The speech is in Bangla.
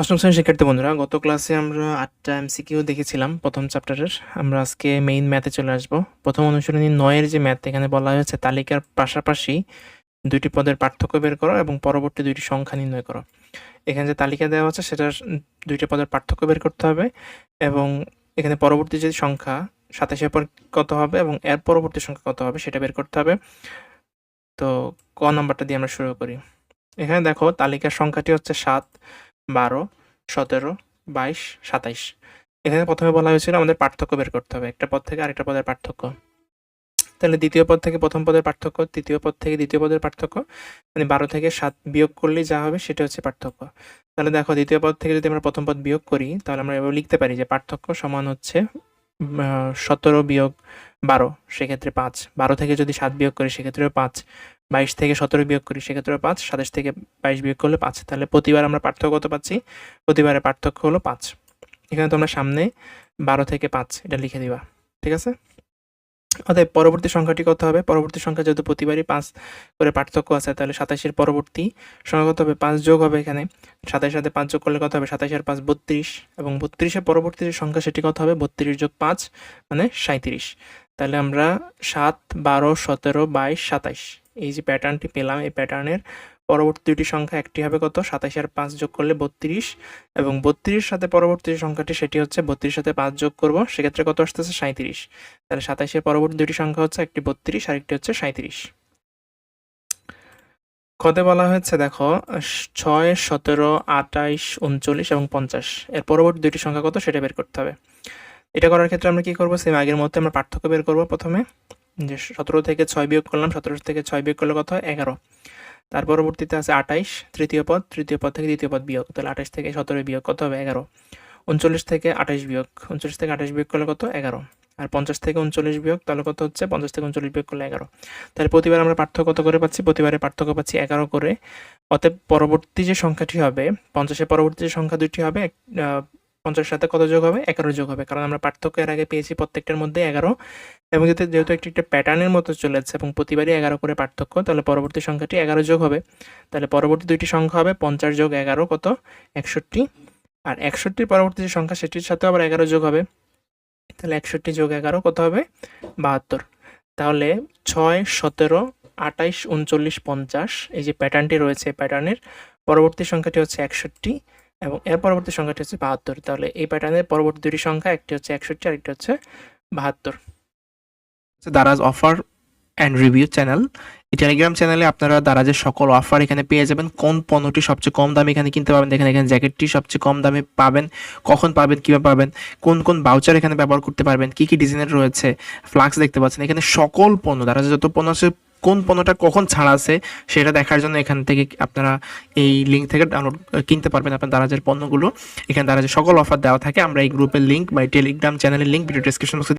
অষ্টম শ্রেণির শিক্ষার্থী বন্ধুরা, গত ক্লাসে আমরা আটটা এমসিকিউ দেখেছিলাম, প্রথম চ্যাপ্টারের আমরা আজকে মেইন ম্যাথে চলে আসব। প্রথম অনুশীলনী নয়ের যে ম্যাথ এখানে বলা হয়েছে তালিকার পাশাপাশি দুইটি পদের পার্থক্য বের করো এবং পরবর্তী দুইটি সংখ্যা নির্ণয় করো। এখানে যে তালিকা দেওয়া আছে, সেটার দুইটি পদের পার্থক্য বের করতে হবে এবং এখানে পরবর্তী যে সংখ্যা সাতাশের পর কত হবে এবং এর পরবর্তী সংখ্যা কত হবে, সেটা বের করতে হবে। তো ক নম্বরটা দিয়ে আমরা শুরু করি। এখানে দেখো, তালিকার সংখ্যাটি হচ্ছে সাত। বারো, সতেরো, বাইশ, সাতাইশ। এখানে প্রথমে বলা হয়েছিল আমাদের পার্থক্য বের করতে হবে। একটা পদ থেকে আরেকটা পদের পার্থক্য। তাহলে দ্বিতীয় পদ থেকে প্রথম পদের পার্থক্য, তৃতীয় পদ থেকে দ্বিতীয় পদের পার্থক্য মানে বারো থেকে সাত বিয়োগ করলেই যা হবে সেটা হচ্ছে পার্থক্য। তাহলে দেখো, দ্বিতীয় পদ থেকে যদি আমরা প্রথম পদ বিয়োগ করি, তাহলে আমরা এভাবে লিখতে পারি যে পার্থক্য সমান হচ্ছে সতেরো বিয়োগ বারো, সেক্ষেত্রে পাঁচ। বারো থেকে যদি সাত বিয়োগ করি, সেক্ষেত্রেও পাঁচ। বাইশ থেকে সতেরো বিয়োগ করি, সেক্ষেত্রে পাঁচ। সাতাশ থেকে বাইশ বিয়োগ করলে পাঁচ। তাহলে প্রতিবার আমরা পার্থক্য কত পাচ্ছি? প্রতিবারের পার্থক্য হলো পাঁচ। এখানে তোমরা সামনে বারো থেকে পাঁচ এটা লিখে দিবা, ঠিক আছে? অতএব পরবর্তী সংখ্যাটি কত হবে? পরবর্তী সংখ্যা যেহেতু প্রতিবারই পাঁচ করে পার্থক্য আছে, তাহলে সাতাশের পরবর্তী সংখ্যা কত হবে? পাঁচ যোগ হবে এখানে। সাতাশের সাথে পাঁচ যোগ করলে কত হবে? সাতাশের পাঁচ বত্রিশ। এবং বত্রিশের পরবর্তী যে সংখ্যা, সেটি কত হবে? বত্রিশ যোগ পাঁচ মানে সাঁত্রিশ তাহলে আমরা সাত, বারো, সতেরো, বাইশ সাতাইশ এই যে প্যাটার্নটি পেলাম, এই প্যাটার্নের পরবর্তী দুটি সংখ্যা একটি হবে কত? সাতাশ আর পাঁচ যোগ করলে বত্রিশ। এবং বত্রিশ সাথে পরবর্তী সংখ্যাটি, সেটি হচ্ছে বত্রিশ সাথে পাঁচ যোগ করব, সেক্ষেত্রে কত আসতেছে? সাঁত্রিশ তাহলে সাতাশের পরবর্তী দুটি সংখ্যা হচ্ছে একটি বত্রিশ আর একটি হচ্ছে সাঁত্রিশ খতে বলা হয়েছে, দেখো, ছয়, সতেরো আটাইশ উনচল্লিশ এবং পঞ্চাশ। এর পরবর্তী দুটি সংখ্যা কত? সেটা বের করতে হবে। এটা করার ক্ষেত্রে আমরা কি করব? সেম আগের মধ্যে আমরা পার্থক্য বের করব প্রথমে। যে সতেরো থেকে ছয় বিয়োগ করলাম, সতেরো থেকে ছয় বিয়োগ করলে কত এগারো। তার পরবর্তীতে আছে আঠাইশ, তৃতীয় পদ তৃতীয় পদ থেকে দ্বিতীয় পদ বিয়োগ। তাহলে আঠাইশ থেকে সতেরো বিয়োগ কত হবে? এগারো। উনচল্লিশ থেকে আঠাইশ বিয়োগ। উনচল্লিশ থেকে আঠাইশ বিয়োগ করলে কত? এগারো। আর পঞ্চাশ থেকে উনচল্লিশ বিয়োগ, তাহলে কত হচ্ছে? পঞ্চাশ থেকে উনচল্লিশ বিয়োগ করলে এগারো। তাহলে প্রতিবার আমরা পার্থক্য কত করে পাচ্ছি? প্রতিবারে পার্থক্য পাচ্ছি এগারো করে। অতএব পরবর্তী যে সংখ্যাটি হবে, পঞ্চাশের পরবর্তী যে সংখ্যা দুটি হবে পঞ্চাশের সাথে কত যোগ হবে? এগারো যোগ হবে। কারণ আমরা পার্থক্য এর আগে পেয়েছি প্রত্যেকটার মধ্যে এগারো। এবং যেহেতু যেহেতু একটি, একটা প্যাটার্নের মতো চলেছে এবং প্রতিবারই এগারো করে পার্থক্য, তাহলে পরবর্তী সংখ্যাটি এগারো যোগ হবে। তাহলে পরবর্তী দুইটি সংখ্যা হবে পঞ্চাশ যোগ এগারো, কত? একষট্টি। আর একষট্টির পরবর্তী যে সংখ্যা, সেটির সাথে আবার এগারো যোগ হবে। তাহলে একষট্টি যোগ এগারো কত হবে? বাহাত্তর। তাহলে ছয়, সতেরো আটাইশ উনচল্লিশ, পঞ্চাশ এই যে প্যাটার্নটি রয়েছে প্যাটার্নের পরবর্তী সংখ্যাটি হচ্ছে একষট্টি। এবং এর পরবর্তী সংখ্যাটি হচ্ছে বাহাত্তর। তাহলে এই প্যাটার্নের পরবর্তী দুটি সংখ্যা, একটি হচ্ছে একষট্টি আর একটি হচ্ছে বাহাত্তর। Daraz offer and review channel এই টেলিগ্রাম চ্যানেলে আপনারা দারাজের সকল অফার এখানে পেয়ে যাবেন। কোন পণ্যটি সবচেয়ে কম দামে এখানে কিনতে পাবেন? দেখেন, এখানে জ্যাকেটটি সবচেয়ে কম দামে পাবেন। কখন পাবেন, কীভাবে পাবেন? কোন কোন বাউচার এখানে ব্যবহার করতে পারবেন? কী কী ডিজাইনের রয়েছে? ফ্লাক্স দেখতে পাচ্ছেন। এখানে সকল পণ্য, দারাজের যত পণ্য আছে কোন পণ্যটা কখন ছাড় আছে সেটা দেখার জন্য এখান থেকে আপনারা এই লিঙ্ক থেকে ডাউনলোড কিনতে পারবেন আপনার দারাজের পণ্যগুলো। এখানে দারাজের সকল অফার দেওয়া থাকে। আমরা এই গ্রুপের লিঙ্ক বা টেলিগ্রাম চ্যানেলের লিঙ্ক ভিডিও ডিসক্রিপশন